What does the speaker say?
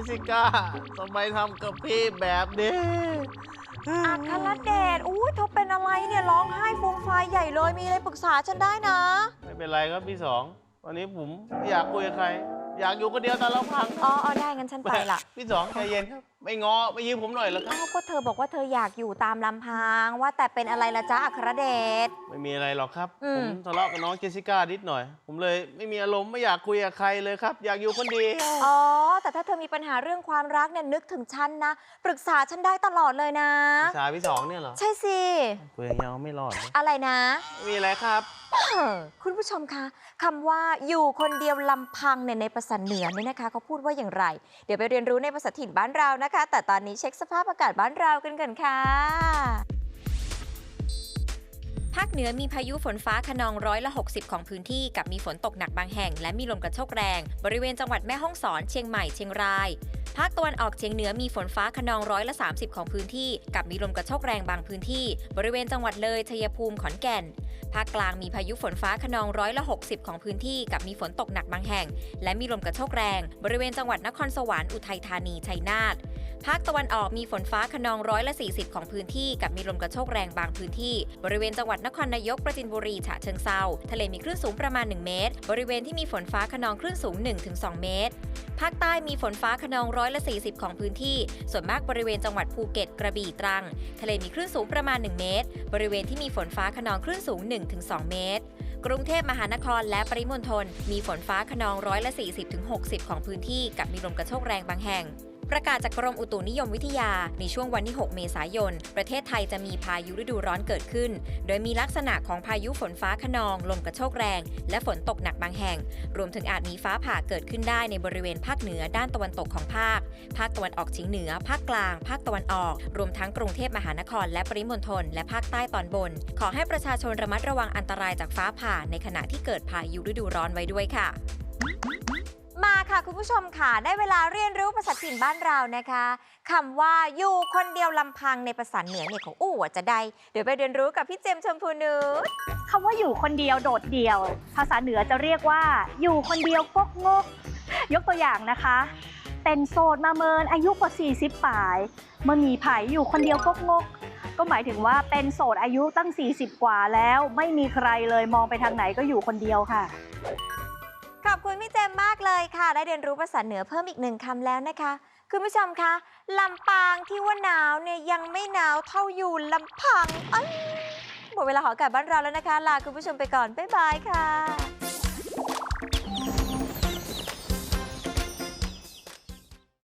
สสิก้าทำไมทำกับพี่แบบนี้อัครเดชอุ้ยเธอเป็นอะไรเนี่ยร้องไห้ฟูมฟายใหญ่เลยมีอะไรปรึกษาฉันได้นะ ไม่เป็นไรครับพี่สอง วันนี้ผมไม่อยากคุยกับใคร อยากอยู่คนเดียวแต่ลำพังอ๋ออ๋อได้งั้นฉันไปละพี่สองใจเย็นครับ ไม่งอไม่ยืมผมหน่อยเหรอครับอ้าวก็เธอบอกว่าเธออยากอยู่ตามลำพัง ว่าแต่เป็นอะไรละจ๊ะอัครเดช ไม่มีอะไรหรอกครับอืผม มทะเลาะกับน้องเจสสิก้านิดหน่อย ผมเลยไม่มีอารมณ์ไม่อยากคุยกับใครเลยครับ อยากอยู่คนเดียวอ๋อ แต่ถ้าเธอมีปัญหาเรื่องความรักเนี่ยนึกถึงฉันนะ ปรึกษาฉันได้ตลอดเลยนะ พี่สาวพี่สองเนี่ยเหรอใช่สิคุยอย่างเงี้ยไม่รอดนะอะไรนะไม่มีอะไรครับเออ คุณผู้ชมคะคำว่าอยู่คนเดียวลำพังเนี่ยในภาษาเหนือเนี่ยนะคะเขาพูดว่าอย่างไร เดี๋ยวไปเรียนรู้ในภาษาถิ่นบ้านเรานะคะ แต่ตอนนี้เช็คสภาพอากาศบ้านเรากันก่อนค่ะ ภาคเหนือมีพายุฝนฟ้าขนองร้อยละ 60 ของพื้นที่กับมีฝนตกหนักบางแห่ง และมีลมกระโชกแรง บริเวณจังหวัดแม่ฮ่องสอน เชียงใหม่ เชียงราย ภาคตะวันออกเฉียงเหนือมีฝนฟ้าขนองร้อยละ 30 ของพื้นที่ กับมีลมกระโชกแรงบางพื้นที่ บริเวณจังหวัดเลยชัยภูมิขอนแก่น ภาคกลางมีพายุฝนฟ้าขนองร้อยละ 60 ของพื้นที่ กับมีฝนตกหนักบางแห่ง และมีลมกระโชกแรง บริเวณจังหวัดนครสวรรค์อุทัยธานีชัยนาท ภาคตะวันออกมีฝนฟ้าขนองร้อยละ 40 ของพื้นที่กับมีลมกระโชกแรงบางพื้นที่ บริเวณจังหวัดนครนายกประจินบุรีฉะเชิงเซาทะเลมีคลื่นสูงประมาณ 1 เมตร บริเวณที่มีฝนฟ้าขนองคลื่นสูง 1-2 เมตร ภาคใต้มีฝนฟ้าขนองร้อยละ 40 ของพื้นที่ ส่วนมากบริเวณจังหวัดภูเก็ตกระบี่ตรัง ทะเลมีคลื่นสูงประมาณ 1 เมตร บริเวณที่มีฝนฟ้าขนองคลื่นสูง 1-2 เมตรกรุงเทพมหานครและปริมณฑลมีฝนฟ้าขนองร้อยละ 40-60 ของพื้นที่กับมีลมกระโชกแรงบางแห่ง ประกาศจากกรมอุตุนิยมวิทยา ในช่วงวันที่ 6 เมษายน ประเทศไทยจะมีพายุฤดูร้อนเกิดขึ้น โดยมีลักษณะของพายุฝนฟ้าขนอง ลมกระโชกแรง และฝนตกหนักบางแห่ง รวมถึงอาจมีฟ้าผ่าเกิดขึ้นได้ในบริเวณภาคเหนือด้านตะวันตกของภาค ภาคตะวันออกเฉียงเหนือ ภาคกลาง ภาคตะวันออก รวมทั้งกรุงเทพมหานคร และปริมณฑล และภาคใต้ตอนบน ขอให้ประชาชนระมัดระวังอันตรายจากฟ้าผ่าในขณะที่เกิดพายุฤดูร้อนไว้ด้วยค่ะ มาค่ะคุณผู้ชมค่ะ ได้เวลาเรียนรู้ภาษาถิ่นบ้านเรานะคะคำว่าอยู่คนเดียวลำพังในภาษาเหนือเนี่ยของอู้ว่จะได้ เดี๋ยวไปเรียนรู้กับพี่เจมส์ชมพูนุชคำว่าอยู่คนเดียวโดดเดี่ยว ภาษาเหนือจะเรียกว่า อยู่คนเดียวกกงก ยกตัวอย่างนะคะ เป็นโสดมาเมินอายุกว่า 40ป่ายเมื่อมีไผ่อยู่คนเดียวกกงก ก็หมายถึงว่าเป็นโสดอายุตั้ง 40 กว่าแล้ว ไม่มีใครเลยมองไปทางไหนก็อยู่คนเดียวค่ะ อบคุณพี่เจมมากเลยค่ะ ได้เรียนรู้ภาษาเหนือเพิ่มอีกหนึ่งคำแล้วนะคะคุณผู้ชมคะลำปางที่ว่าหนาวเนี่ยยังไม่หนาวเท่าอยู่ลำพังอ้ยหมดเวลาของกาศบ้านเราแล้วนะคะ ลาคุณผู้ชมไปก่อน บ๊ายบายค่ะ